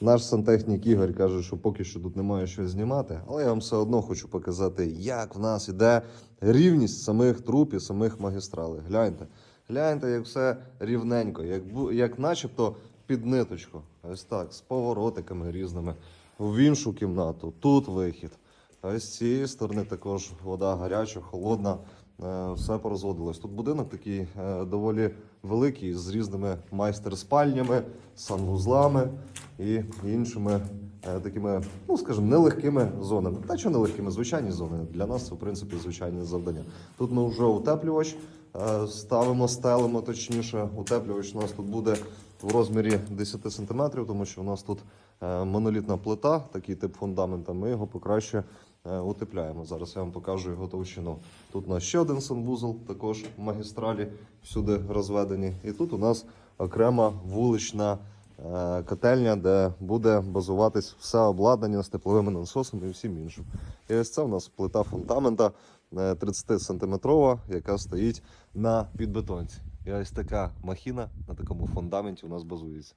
Наш сантехнік Ігор каже, що поки що тут немає що знімати, але я вам все одно хочу показати, як в нас іде рівність самих труб і самих магістралей. Гляньте, гляньте, як все рівненько, як, як начебто під ниточку. Ось так, з поворотиками різними. В іншу кімнату, тут вихід. А з цієї сторони також вода гаряча, холодна, все порозводилось. Тут будинок такий е, доволі великий, з різними майстер-спальнями, санвузлами і іншими е, такими, ну скажімо, нелегкими зонами. Та що нелегкими, звичайні зони. Для нас це, в принципі, звичайне завдання. Тут ми вже утеплювач е, ставимо, стелимо, точніше. Утеплювач у нас тут буде в розмірі 10 см, тому що у нас тут е, монолітна плита, такий тип фундамента. Ми його покраще е, утепляємо. Зараз я вам покажу його товщину. Тут у нас ще один санвузол, також в магістралі, всюди розведені. І тут у нас окрема вулична е, котельня, де буде базуватись все обладнання з тепловими насосами і всім іншим. І ось це у нас плита фундамента е, 30 сантиметрова, яка стоїть на підбетонці. І ось така махіна на такому фундаменті у нас базується.